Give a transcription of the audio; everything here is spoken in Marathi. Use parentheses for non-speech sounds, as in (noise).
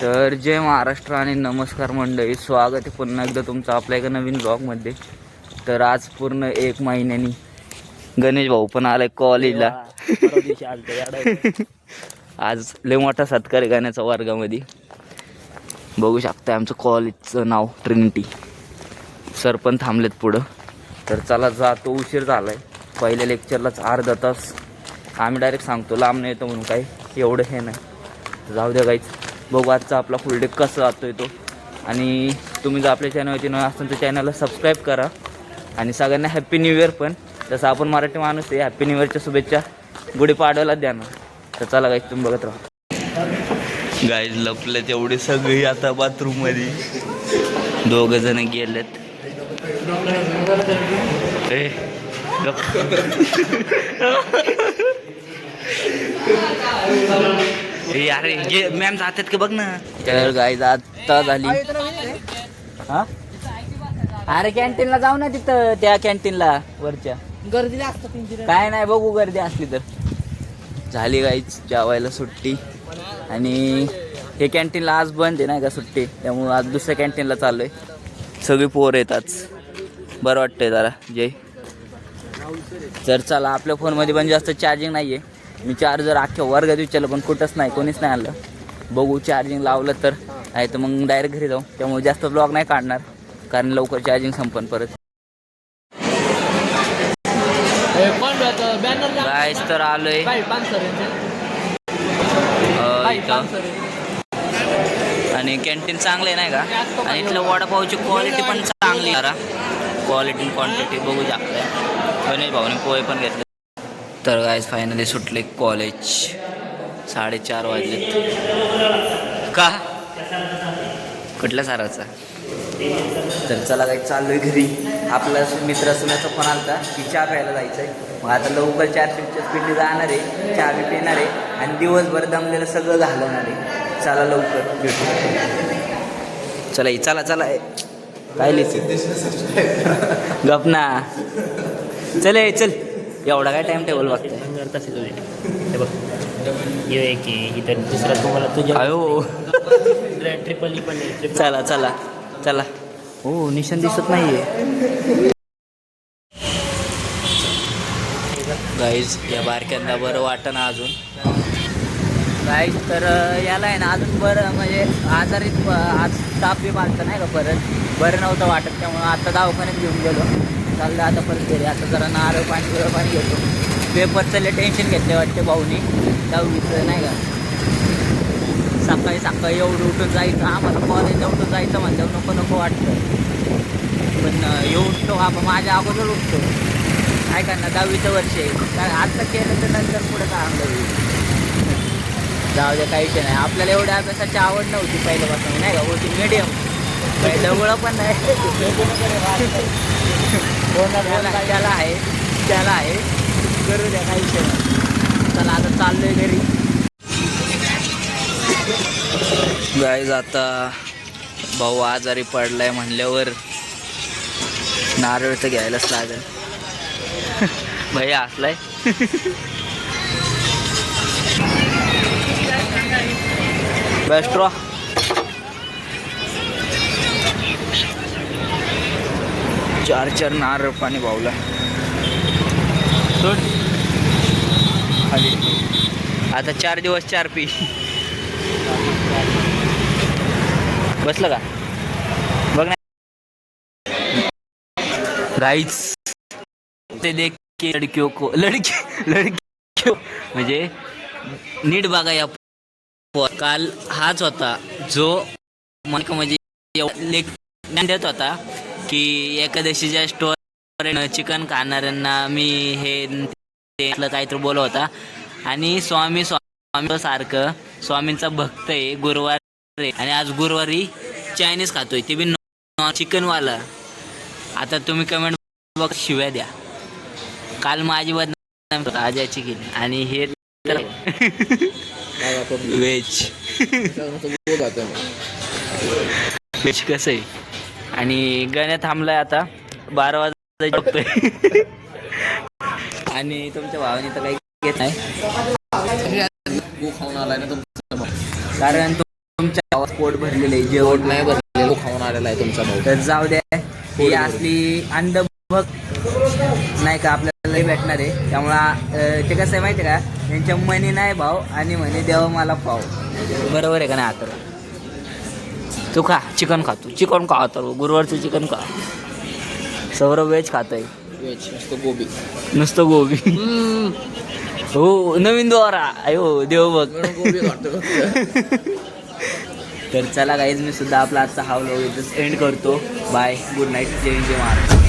तर जय महाराष्ट्र आणि नमस्कार मंडळी. स्वागत आहे पुन्हा एकदा तुमचं आपल्या एका नवीन ब्लॉगमध्ये तर आज पूर्ण एक महिन्यानी गणेश भाऊ पण आलाय कॉलेजला (laughs) आज लय मोठा सत्कार आहे गाण्याचा वर्गामध्ये. बघू शकता आमचं कॉलेजचं नाव ट्रिनिटी सर पण थांबलेत पुढं. तर चला जातो उशीर झालाय. पहिल्या लेक्चरलाच अर्धा तास. आम्ही डायरेक्ट सांगतो लांब नाही येतो म्हणून काय एवढं हे नाही. जाऊ द्या काहीच बघू आजचा आपला फुल डे कसा जातो आहे तो. आणि तुम्ही जर आपल्या चॅनलवरती नवीन असेल तर चॅनलला सबस्क्राईब करा. आणि सगळ्यांना हॅप्पी न्यू इयर पण. जसं आपण मराठी माणूस आहे हॅप्पी न्यू इयरच्या शुभेच्छा गुढीपाडव्याला द्या ना तर चला गाईज तुम्ही बघत राहा. गाईज लपले तेवढे सगळी आता बाथरूममध्ये दोघ जण गेलेत. ए, अरे गे मॅम जातात का बघ ना. तर गाईज आता झाली. हा? अरे कॅन्टीनला जाऊ ना तिथं त्या कॅन्टीनला वरच्या. गर्दी काय नाही बघू गर्दी असली तर. झाली गाईच जेवायला सुट्टी. आणि हे कॅन्टीनला आज बंद आहे नाही का सुट्टी? त्यामुळं आज दुसऱ्या कॅन्टीनला चाललो आहे सगळी पोर येतात. बरं वाटतंय जरा जय. तर चला आपल्या फोनमध्ये पण जास्त चार्जिंग नाही आहे मी चार्जर अख्ख्या वर्गात विचारलं पण कुठंच नाही कोणीच नाही आणलं बघू चार्जिंग लावलं तर. नाही तर मग डायरेक्ट घरी जाऊ. त्यामुळे जास्त ब्लॉग नाही काढणार कारण लवकर चार्जिंग संपन परत. गायच तर आलोय. आणि कॅन्टीन चांगले नाही का? आणि इथलं वडापावची क्वालिटी पण चांगली जरा. क्वालिटी क्वांटिटी बघू शकताय. गणेश भाऊने पोहे पण घेतले. तर गायज फायनली सुटले कॉलेज साडेचार वाजले. का? कुठल्या साराचा तर चला काही आहे घरी. आपला मित्र सुनाचा फोन आलता की चहा प्यायला जायचं आहे मग आता लवकर चार पिक्चर स्पीडने जाणार आहे चहा बी पिणार आहे आणि दिवसभर दमलेलं सगळं घालवणार आहे. चला लवकर भेटू चला ये, चला चला ये. काय लिहिते गप ना. चल ये, चल. एवढा काय टाइम टेबल बघताय? तसे तुझे हे बघ. ये एक आहे, इथं दुसरा तुम्हाला तुझ्या अयो. ट्रिपल ई पण आहे ट्रिपल चला चला चला. हो निशाण दिसत नाहीये. गाईज या बारक्यांना बरं वाटतं ना अजून. गाईज तर अं, याला आहे ना अजून बरं म्हणजे आजारीत प- आज ताप बी मारतं नाही का परत? बरं नव्हतं वाटत त्यामुळं आता दवाखान्यात घेऊन गेलो. चाललं आता परत घरी आता जरा नारळ पाणी बिरळ पाणी घेतो. पेपरचं लय टेन्शन घेतलं वाटते भाऊनी. दहावीचं नाही का? सकाळी सकाळी एवढं उठून जायचं आम्हाला कॉलेजला उठून जायचं म्हणल्यावर नको नको वाटतं. पण येऊ उठतो आपण माझ्या अगोदर उठतो. काय करणार दहावीचं वर्ष आहे. काय आत्ता केलं तर नंतर पुढे काय होईल? जाऊ द्या काहीच नाही. आपल्याला एवढ्या अभ्यासाची आवड नव्हती पहिल्यापासून नाही का? होती मीडियम काही जवळ पण नाही. (laughs) त्याला आहे त्याला आहे करू द्या काही चला आता चाललोय घरी गाईज आता भाऊ आजारी पडलाय म्हणल्यावर नारळ तर घ्यायलाच लागेल. (laughs) भाई असलाय बेस्ट्रॉ चार चार नारळ पाणी खाली. आता चार दिवस चार पी. बसलं का? बघ ना. गाईच ते देख के लडकियों को लडकी लडकी म्हणजे नीट बघा या काल हाच होता. जो म्हणजे लेख देत होता. की एकादशीच्या स्टोर चिकन खाणाऱ्यांना मी हे काहीतरी बोलत होता. आणि स्वामी स्वामी सारखं स्वामींचा भक्त आहे गुरुवार आणि आज गुरुवारी चायनीज खातोय. ते बी नॉन चिकनवाला आता तुम्ही कमेंट बघ शिव्या द्या. काल माझी बदनाम आजाची केली आणि हे तर (laughs) व्हेज व्हेज (laughs) कसं आहे? आणि गण्या थांबलाय आता. बारा वाजता बघतोय आणि तुमच्या भावाने तर काही घेत नाही. कारण तुमच्या पोट भरलेलं आहे जेवण नाही भरलेलं खाऊन आलेला आहे तुमचा भाऊ. तर जाऊ द्या ही असली अंधभक नाही का आपल्याला भेटणार आहे. त्यामुळं ते कसं आहे माहिती का त्यांच्या मनी नाही भाव आणि म्हणे देवा मला पाव. बरोबर आहे का नाही आता तू खा चिकन खा तू. चिकन खा तर गुरुवारचं चिकन खा. सौरभ व्हेज खातोय. व्हेज नुसतं गोबी. नुसतं गोबी. हो नवीन द्वारा अयो देव बघ. गोबी खातो. तर चला गाईज मी सुद्धा आपला आजचा हा व्लॉग इथंच एंड करतो. बाय गुड नाईट जय जय महाराज